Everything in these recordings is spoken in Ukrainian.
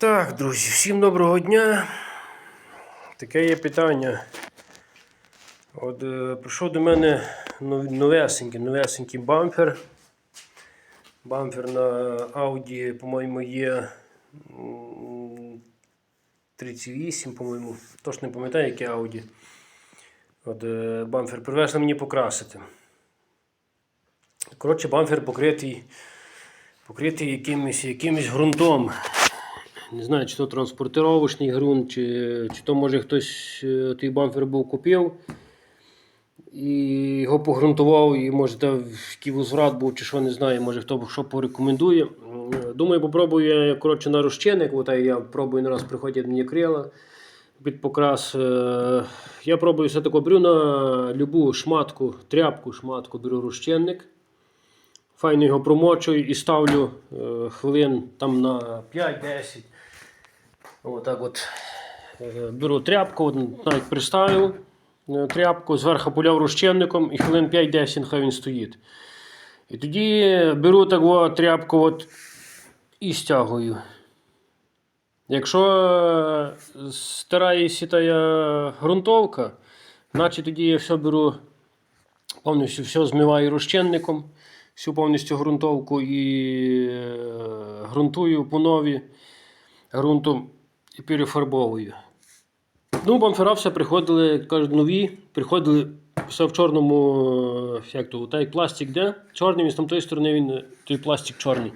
Так, друзі, всім доброго дня. Таке є питання. От е, прийшов до мене новесенький, новесенький бампер. Бампер на Audi, по-моєму, є 38, по-моєму. Точно не пам'ятаю, яке Audi. От е, бампер привезли мені покрасити. Коротше, бампер покритий, покритий якимось, якимось ґрунтом. Не знаю, чи то транспортировочний ґрунт, чи, чи то може хтось е, той бампер був купив і його погрунтував, і може там возврат був, чи що не знаю, може хто що порекомендує. Думаю, попробую коротше, на розчинник, от я пробую не раз приходять мені крила під покрас. Е, Я пробую все таке, беру на любу шматку, тряпку, шматку, беру розчинник. Файно його промочую і ставлю е, хвилин там на 5-10. Отак от е, беру тряпку, навіть приставив е, тряпку, зверху поляв розчинником і хвилин 5-10 хай він стоїть. І тоді беру так от тряпку от і стягую. Якщо е, стара сітая ґрунтовка, значить тоді я все беру повністю все змиваю розчинником, всю повністю ґрунтовку і ґрунтую по нові ґрунтом і перефарбовую. Ну, бамфера все приходили, кажуть, нові, приходили все в чорному, е, як то, так як пластик де. Чорний, він з тої сторони він той пластик чорний.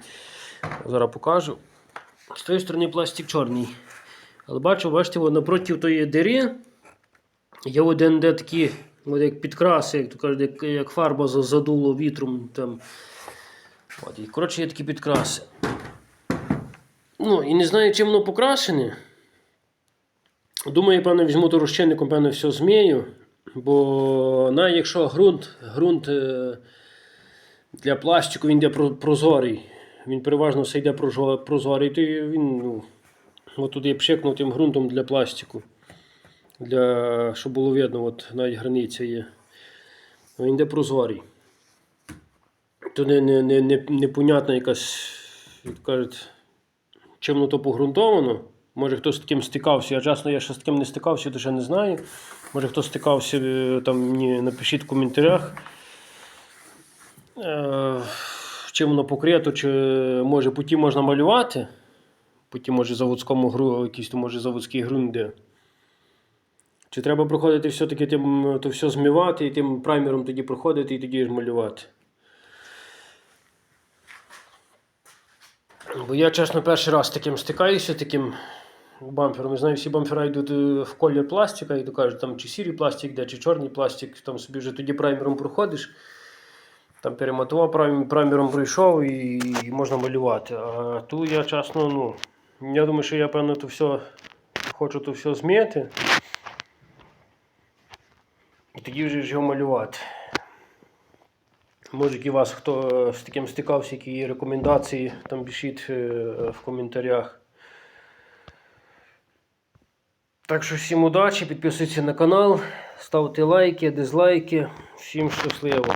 Зараз покажу. З тої сторони пластик чорний. Але бачу, бачите, от напроти тої дири є один де такі, от як підкраси, як то кажуть, як, як фарба за- задуло вітром. Там. От, і, коротше, є такі підкраси. Ну, і не знаю, чим воно покрашене. Думаю, певно, візьму то розчинником, певно, все змію. Бо навіть якщо ґрунт, ґрунт е, для пластику він йде прозорий, він переважно все йде прозорий, то він ну, от туди пшикнув ґрунтом для пластику. Для, щоб було видно, от навіть границя є. Він йде прозорий. То не, не, не, непонятна якась, як кажуть, чим воно то погрунтовано. Може хтось з таким стикався. Я чесно, я ще з таким не стикався, ще не знаю. Може хтось стикався, е, там мені напишіть в коментарях. Е, чим воно покрито, чи може путі можна малювати. Путі може заводському гру, якийсь то може заводський ґрунт де. Чи треба проходити все-таки тим, то все змивати і тим праймером тоді проходити і тоді ж малювати. Бо я, чесно, перший раз таким стикаюся, таким бампером. Я знаю, всі бампера йдуть е, в колір пластика, і то кажуть, там чи сірий пластик, де, чи чорний пластик, там собі вже тоді праймером проходиш. Там перематував прайм- праймером пройшов і, і можна малювати. А тут я чесно, ну, я думаю, що я певно то все хочу то все зміти. І тоді вже ж його малювати. Може, у вас хто з таким стикався, які рекомендації, там пишіть е, в коментарях. Так що всім удачі, підписуйтесь на канал, ставте лайки, дизлайки. Всім щасливо!